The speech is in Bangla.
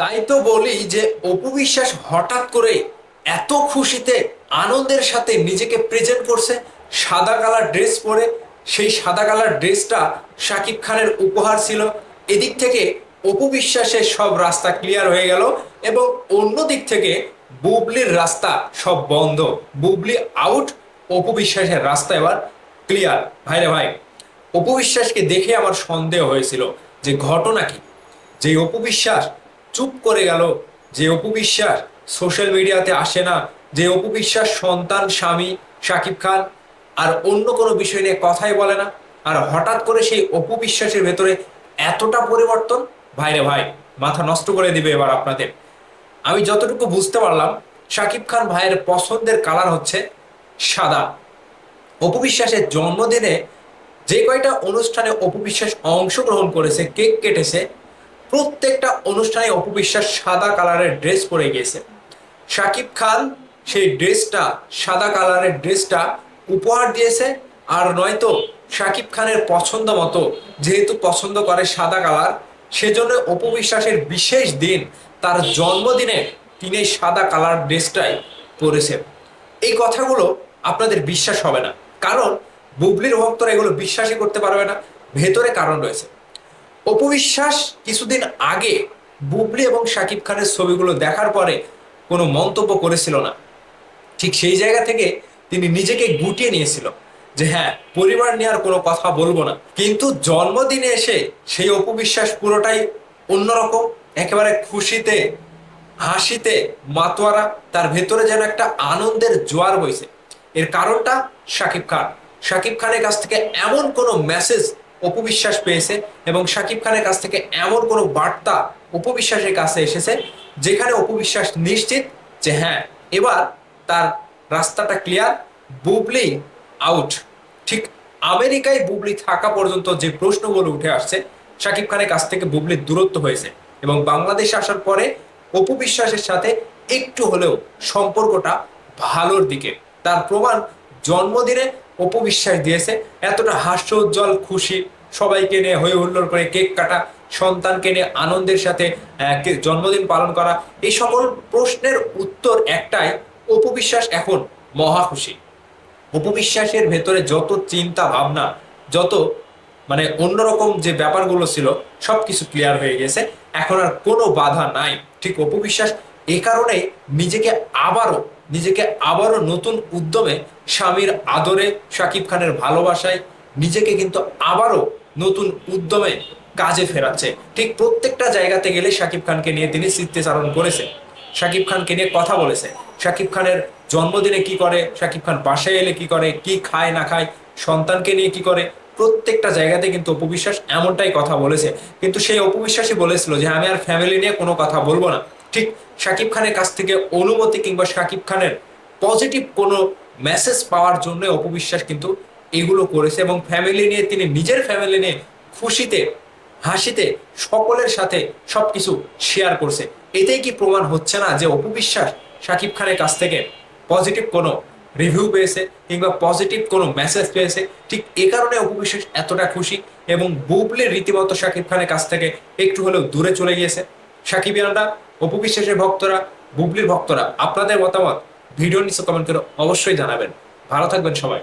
তাই তো বলি যে অপু বিশ্বাস হঠাৎ করে এত খুশিতে আনন্দের সাথে নিজেকে প্রেজেন্ট করছে, সাদা কালার ড্রেস পরে। সেই সাদা কালার ড্রেসটা শাকিব খানের উপহার ছিল। এদিক থেকে অপু বিশ্বাসের সব রাস্তা ক্লিয়ার হয়ে গেল এবং অন্য দিক থেকে বুবলির রাস্তা সব বন্ধ। বুবলি আউট অপু বিশ্বাসের রাস্তা এবার ক্লিয়ার ভাইরে ভাই, অপু বিশ্বাসকে দেখে আমার সন্দেহ হয়েছিল যে ঘটনা কি? যে অপু বিশ্বাস চুপ করে গেল যে অপু বিশ্বাস সোশ্যাল মিডিয়াতে আসে না, যে অপু বিশ্বাস সন্তান, স্বামী শাকিব খান আর অন্য কোনো বিষয় নিয়ে কথাই বলে না। আর হঠাৎ করে সেই অপু বিশ্বাসের ভেতরে এতটা পরিবর্তন ভাইরে ভাই, মাথা নষ্ট করে দিবে এবার আপনাদের। আমি যতটুকু বুঝতে পারলাম শাকিব খান ভাইয়ের পছন্দের কালার হচ্ছে সাদা। অপু বিশ্বাসের জন্মদিনে যে কয়টা অনুষ্ঠানে অপু বিশ্বাস অংশগ্রহণ করেছে, কেক কেটেছে প্রত্যেকটা অনুষ্ঠানে অপু বিশ্বাস সাদা কালারের ড্রেস পরে গিয়েছে। শাকিব খান সেই ড্রেসটা, সাদা কালারের ড্রেসটা উপহার দিয়েছে আর নয়তো শাকিব খানের পছন্দ মতো যেহেতু পছন্দ করে সাদা কালার, সেজন্য অপু বিশ্বাসের বিশেষ দিন তার জন্মদিনে তিনি সাদা কালার ড্রেসটাই পরেছে। এই কথাগুলো আপনাদের বিশ্বাস হবে না, কারণ বুবলির ভক্তরা এগুলো বিশ্বাসই করতে পারবে না। ভেতরে কারণ রয়েছে। অপবিশ্বাস কিছুদিন আগে বুবলি এবং শাকিব খানের ছবিগুলো দেখার পরে কোনো মন্তব্য করেছিল না। ঠিক সেই জায়গা থেকে তিনি নিজেকে গুটিয়ে নিয়েছিল যে হ্যাঁ পরিবার নিয়ে আর কোনো কথা বলব না। কিন্তু জন্মদিনে এসে সেই অপবিশ্বাস পুরোটাই অন্যরকম, একেবারে খুশিতে, হাসিতে, মাতোয়ারা, তার ভেতরে যেন একটা আনন্দের জোয়ার বইছে। এর কারণটা শাকিব খান। শাকিব খানের কাছ থেকে এমন কোনো মেসেজ অপবিশ্বাস পেয়েছে এবং শাকিব খানের কাছ থেকে এমন কোনো বার্তা উপবিশ্বাসের কাছে এসেছে যেখানে অপবিশ্বাস নিশ্চিত যে হ্যাঁ এবার তার রাস্তাটা ক্লিয়ার বুবলি আউট ঠিক আমেরিকায় বুবলি থাকা পর্যন্ত যে প্রশ্নগুলো উঠে আসছে শাকিব খানের কাছ থেকে বুবলির দূরত্ব হয়েছে এবং বাংলাদেশে আসার পরে অপবিশ্বাসের সাথে একটু হলেও সম্পর্কটা ভালোর দিকে। তার প্রমাণ জন্মদিনে অপবিশ্বাস দিয়েছে। এতটা হাস্য উজ্জ্বল খুশি সবাইকে নিয়ে হই হুল্লোড় করে কেক কাটা, সন্তানকে নিয়ে আনন্দের সাথে জন্মদিন পালন করা, এই সকল প্রশ্নের উত্তর একটাই অপু বিশ্বাস এখন মহা খুশি। উপবিশ্বাসের ভেতরে যত চিন্তা ভাবনা, যত মানে অন্যরকম যে ব্যাপারগুলো ছিল সব কিছু ক্লিয়ার হয়ে গেছে। এখন আর কোনো বাধা নাই। ঠিক অপবিশ্বাস এ কারণে নিজেকে আবারও নিজেকে আবারও নতুন উদ্যমে স্বামীর আদরে শাকিব খানের ভালোবাসায় নিজেকে কিন্তু আবারও নতুন উদ্যমে কাজে ফেরাচ্ছে। ঠিক প্রত্যেকটা জায়গাতে গেলে শাকিব খানকে নিয়ে তিনি স্মৃতিচারণ করেছে শাকিব খানকে নিয়ে কথা বলেছে। শাকিব খানের জন্মদিনে কি করে, শাকিব খান বাসায় এলে কি করে, কি খায়, না খায়, সন্তানকে নিয়ে কি করে, প্রত্যেকটা জায়গাতে কিন্তু অপবিশ্বাস এমনটাই কথা বলেছে। কিন্তু সেই অপবিশ্বাসই বলেছিল যে, আমি আর ফ্যামিলি নিয়ে কোনো কথা বলব না। ঠিক শাকিব খানের কাছ থেকে অনুমতি কিংবা শাকিব খানের পজিটিভ কোনো মেসেজ পাওয়ার জন্য অপবিশ্বাস কিন্তু এগুলো করেছে এবং ফ্যামিলি নিয়ে, তিনি নিজের ফ্যামিলি নিয়ে খুশিতে, হাসিতে সকলের সাথে সবকিছু শেয়ার করছে। এতেই কি প্রমাণ হচ্ছে না যে অপবিশ্বাস শাকিব খানের কাছ থেকে পজিটিভ কোনো রিভিউ পেয়েছে কিংবা পজিটিভ কোনো মেসেজ পেয়েছে? ঠিক এ কারণে অপবিশ্বাস এতটা খুশি এবং বুবলির রীতিমতো শাকিব খানের কাছ থেকে একটু হলেও দূরে চলে গিয়েছে। সাকিবিয়ানরা অপবিশ্বাসের ভক্তরা, বুবলির ভক্তরা, আপনাদের মতামত, ভিডিও নিচে কমেন্ট করে অবশ্যই জানাবেন। ভালো থাকবেন সবাই।